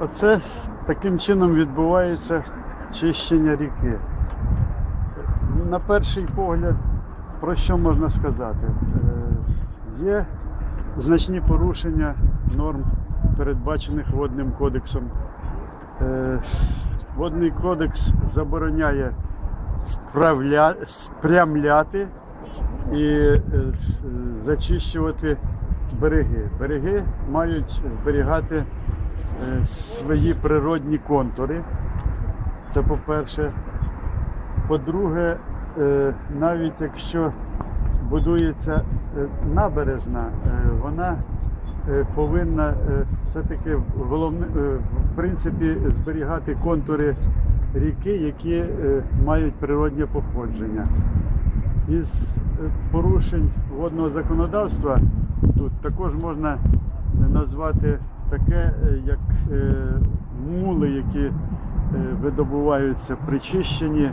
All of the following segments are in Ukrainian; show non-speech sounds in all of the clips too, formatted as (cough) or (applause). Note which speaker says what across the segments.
Speaker 1: Оце таким чином відбувається чищення ріки. На перший погляд, про що можна сказати? Е, Є значні порушення норм, передбачених водним кодексом. Е, Водний кодекс забороняє справля... спрямляти і е, зачищувати береги. Береги мають зберігати свої природні контури. Це по-перше. По-друге, е, навіть якщо будується е, набережна, е, вона е, повинна е, все-таки е, в принципі зберігати контури ріки, які е, мають природнє походження. Із е, порушень водного законодавства тут також можна назвати таке, е, як е, мули, які е, видобуваються при чищенні,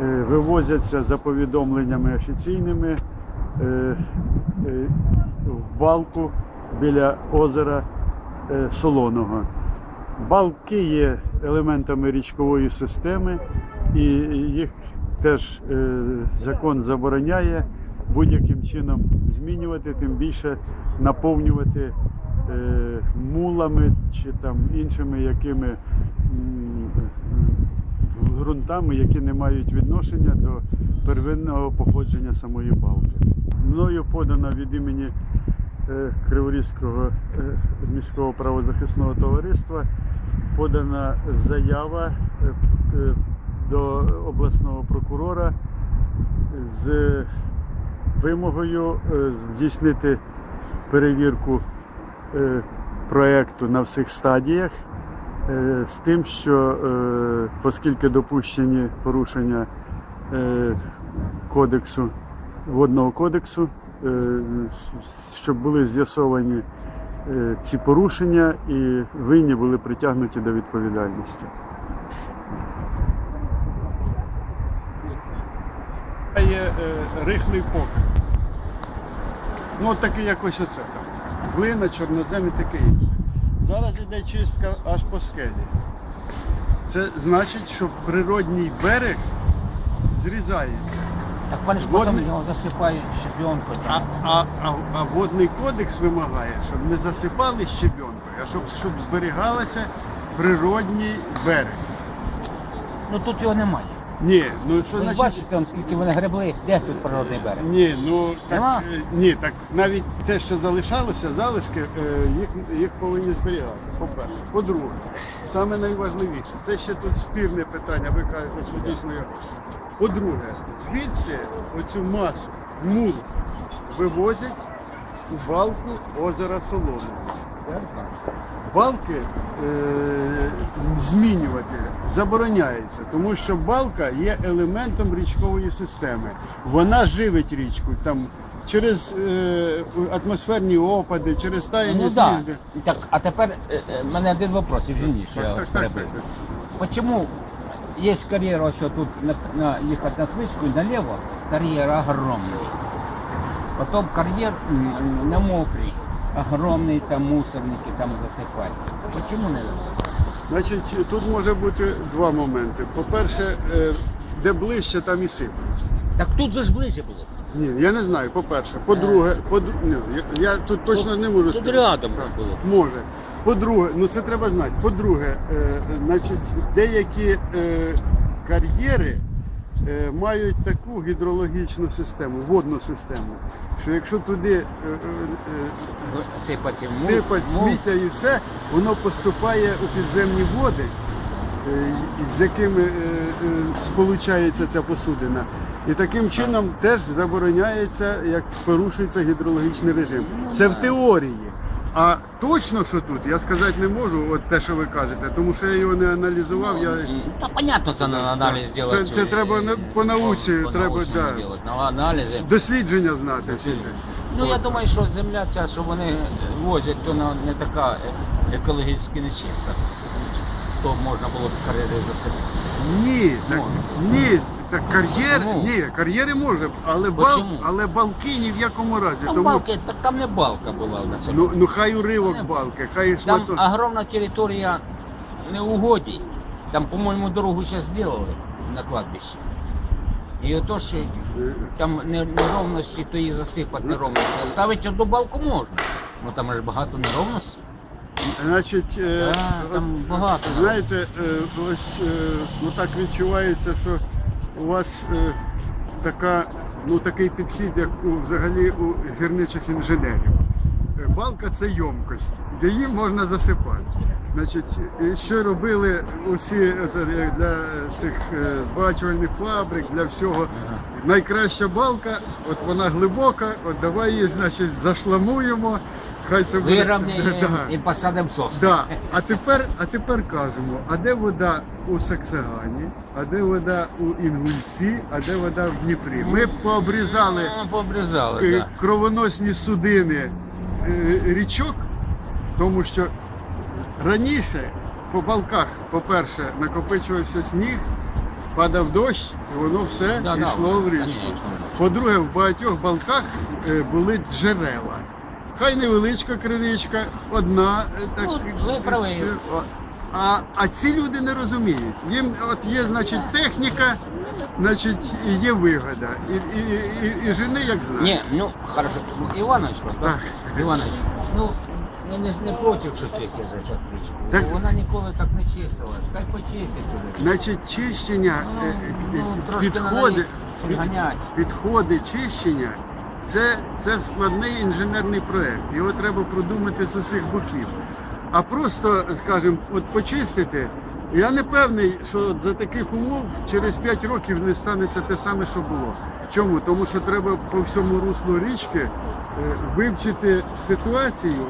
Speaker 1: е, вивозяться за повідомленнями офіційними в балку біля озера Солоного. Балки є елементами річкової системи, і їх теж закон забороняє будь-яким чином змінювати, тим більше наповнювати мулами чи там іншими якими м, ґрунтами, які не мають відношення до первинного походження самої балки. Мною подана від імені е, Криворізького е, міського правозахисного товариства подана заява е, е, до обласного прокурора з вимогою е, здійснити перевірку е, проекту на всіх стадіях е, з тим, що е, оскільки допущені порушення кодексу, водного кодексу, щоб були з'ясовані ці порушення і винні були притягнуті до відповідальності. Є рихлий покер. Ну, от такий якось оце. Глина, чорнозем і таке інше. Зараз іде чистка аж по скелі. Це значить, що природній берег зрізається.
Speaker 2: Так вони ж
Speaker 1: Водний-
Speaker 2: потім його засипають щебенкою.
Speaker 1: А, а, а, а водний кодекс вимагає, щоб не засипали щебенкою, а щоб, щоб зберігалося природній берег.
Speaker 2: Ну тут його немає.
Speaker 1: Ні, ну що
Speaker 2: Ви ж
Speaker 1: значить?
Speaker 2: бачите, он, скільки вони гребли, де тут природний берег?
Speaker 1: Ні, ну
Speaker 2: Нема?
Speaker 1: так, е, ні, так навіть те, що залишалося, залишки, е, їх, їх повинні зберігати. По-перше. По-друге, саме найважливіше, це ще тут спірне питання, ви кажете, що дійсно його. По-друге, звідси оцю масу мул вивозять у балку озера Солоного. Балки е, змінювати забороняється, тому що балка є елементом річкової системи. Вона живить річку там через е, атмосферні опади, через таяння
Speaker 2: Ну
Speaker 1: снігу.
Speaker 2: Так, а тепер е, е, мене один вопрос, извини, що я вас перебив. Почему есть карьера ось тут на, на, ехать на свечку и налево, карьер огромный. Потом карьер м, на мокрый, огромный там мусорники там засыпать. Почему не засыпать?
Speaker 1: Значить, тут може бути два моменти. По-перше, е, де ближче, там і сиплють.
Speaker 2: Так тут же ж ближче було.
Speaker 1: Ні, я не знаю, по-перше. По-друге, по ні, я, я тут точно не можу
Speaker 2: Тут
Speaker 1: сказати.
Speaker 2: рядом
Speaker 1: Так,
Speaker 2: було.
Speaker 1: Може. По-друге, ну це треба знати. По-друге, е, значить, деякі е, кар'єри е, мають таку гідрологічну систему, водну систему, що якщо туди е, е, е,
Speaker 2: Сипати мул.
Speaker 1: сміття і все, воно поступає у підземні води, з якими сполучається ця посудина. І таким чином теж забороняється, як порушується гідрологічний режим. Це в теорії. А точно, що тут, я сказати не можу, от те, що ви кажете, тому що я його не аналізував. Я...
Speaker 2: Ну, Та понятно, це на аналіз
Speaker 1: Це-
Speaker 2: делать.
Speaker 1: це треба на- по науці,
Speaker 2: по
Speaker 1: треба, да.
Speaker 2: делать, на аналізи.
Speaker 1: Дослідження знати всі це.
Speaker 2: Ну я думаю, що земля ця, що вони возять, то не така е- екологічно нечиста. То можна було б кар'єри засипати.
Speaker 1: Ні, так, ні, так кар'єр,
Speaker 2: Ну.
Speaker 1: ні, кар'єри може, але, бал,
Speaker 2: Почему?
Speaker 1: але балки ні в якому разі.
Speaker 2: Там
Speaker 1: тому,
Speaker 2: балки, так там не балка була в нас.
Speaker 1: ну, ну хай уривок балки, хай
Speaker 2: там
Speaker 1: шматок.
Speaker 2: огромна територія не угодій. Там, по-моєму, дорогу зараз зробили на кладбище. І ото ж
Speaker 1: Е,
Speaker 2: там не- неровності, то її засипати неровності. Ставити одну балку можна. Ну там ж багато неровностей.
Speaker 1: Значить, е,
Speaker 2: Да, там
Speaker 1: от,
Speaker 2: багато.
Speaker 1: знаєте, е, ось е, ну так відчувається, що у вас е, така, ну, такий підхід, як у, взагалі у гірничих інженерів. Е, Балка це ємкость, її можна засипати. Значить, і що робили усі це, е, для цих е, збагачувальних фабрик, для всього. Найкраща балка, от вона глибока, от давай її, значить, зашламуємо. Хай це буде.
Speaker 2: Вирівняємо (laughs)
Speaker 1: Да.
Speaker 2: і посадимо сосни.
Speaker 1: Да. А тепер, а тепер кажемо, а де вода у Саксагані, а де вода у Інгульці, а де вода в Дніпрі? Ми пообрізали
Speaker 2: Ну, пообрізали,
Speaker 1: е,
Speaker 2: так.
Speaker 1: кровоносні судини е, річок, тому що раніше по балках, по-перше, накопичувався сніг, падав дощ, і воно все
Speaker 2: Да, да,
Speaker 1: йшло в річку. По-друге, в багатьох балках е, були джерела. Хай невеличка криничка, одна. е, Так,
Speaker 2: Ну, ви праві.
Speaker 1: е. А, а ці люди не розуміють. Їм от є, значить, техніка, значить, і є вигода. І, і, і, і жени як знають.
Speaker 2: Ні, ну хорошо. Ну, Іванович просто.
Speaker 1: Так.
Speaker 2: Іванович, ну ми не, не проти, що чистять за час річку.
Speaker 1: Так.
Speaker 2: Вона ніколи так не чистилась. Хай почистять туди.
Speaker 1: Значить, чищення,
Speaker 2: Ну,
Speaker 1: е, е,
Speaker 2: ну,
Speaker 1: підходи, підходи чищення це, це складний інженерний проєкт. Його треба продумати з усіх боків. А просто, скажімо, от почистити, я не певний, що за таких умов через 5 років не станеться те саме, що було. Чому? Тому що треба по всьому руслу річки е, вивчити ситуацію,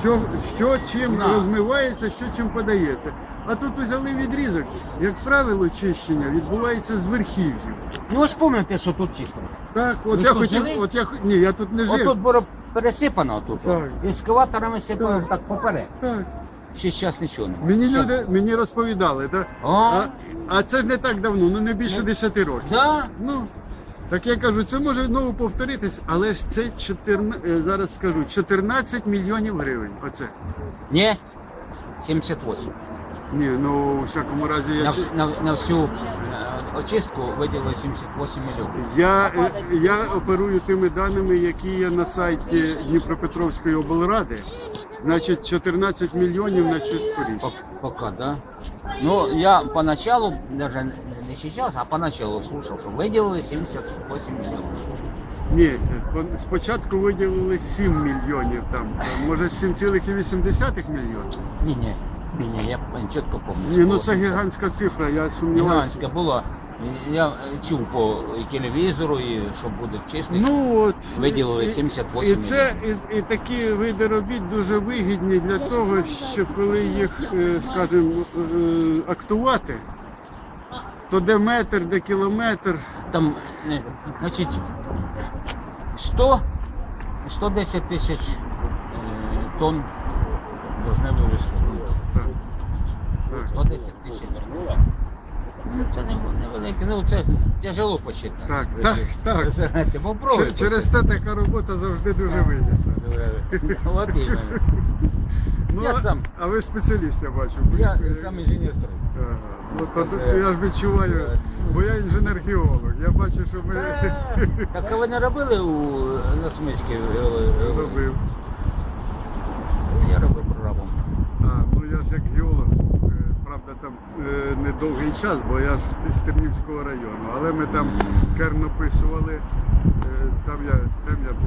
Speaker 1: що, що чим розмивається, що чим подається. А тут взяли відрізок. Як правило, чищення відбувається з верхів'їв.
Speaker 2: Ну ви ж пам'ятаєте, що тут чисто.
Speaker 1: Так, от
Speaker 2: Ви
Speaker 1: я
Speaker 2: що,
Speaker 1: хотів,
Speaker 2: жили?
Speaker 1: от я хо- ні, я тут не жив.
Speaker 2: Отут було пересипано тут.
Speaker 1: Так.
Speaker 2: Ескаваторами сипали
Speaker 1: Так.
Speaker 2: так поперед.
Speaker 1: Так.
Speaker 2: Ще зараз нічого немає.
Speaker 1: Мені
Speaker 2: Щас-
Speaker 1: люди мені розповідали, так?
Speaker 2: О,
Speaker 1: А, а це ж не так давно, ну не більше 10 років.
Speaker 2: да.
Speaker 1: Ну, так я кажу, це може знову повторитись, але ж це 14, е, зараз скажу, 14 мільйонів гривень. Оце.
Speaker 2: Ні. 78.
Speaker 1: Ні, ну у всякому разі я.
Speaker 2: На, вс- на, на всю е, очистку виділили 78 мільйонів.
Speaker 1: Я, е, я оперую тими даними, які є на сайті Дніпропетровської облради. Значить, 14 мільйонів на чистку річ.
Speaker 2: Пок- Пока, да? Ну, я поначалу, даже не сейчас, а поначалу слушал, что выделили 78 миллионов.
Speaker 1: Ні, е, по- спочатку виділили 7 мільйонів там, е, може 7,8 мільйонів.
Speaker 2: Не-не, не-не, я п- четко помню.
Speaker 1: Ні, ну це гігантська цифра, я сумніваюся.
Speaker 2: Гігантська була. Я чув по телевізору, і що буде чистий.
Speaker 1: Ну от
Speaker 2: Виділили 78
Speaker 1: І це і, і такі види робіт дуже вигідні для того, щоб коли їх, е, скажімо, е, актувати, то де метр, де кілометр.
Speaker 2: Там, е, значить, 100, 110 тисяч тонн должны вивезти.
Speaker 1: Так.
Speaker 2: 110 тисяч вернула. Ну, це не, невелике, ну це тяжело посчитати.
Speaker 1: Так,
Speaker 2: Ви
Speaker 1: так,
Speaker 2: ж-
Speaker 1: так.
Speaker 2: ви знаєте.
Speaker 1: Через те така робота завжди дуже
Speaker 2: Так.
Speaker 1: вигідна.
Speaker 2: От іменно.
Speaker 1: Ну,
Speaker 2: Я
Speaker 1: а-
Speaker 2: сам.
Speaker 1: А ви спеціаліст, я бачу.
Speaker 2: Я
Speaker 1: Е,
Speaker 2: сам інженер строю.
Speaker 1: Ага. Ну, то, я ж відчуваю,
Speaker 2: е,
Speaker 1: бо я інженер-геолог. Я бачу, що ми
Speaker 2: Так а ви не робили у на смичці?
Speaker 1: робив.
Speaker 2: Я робив прорабом.
Speaker 1: А, ну я ж як геолог, там е, недовгий час, бо я ж з Тернівського району, але ми там кернописували, е, там я, там я був.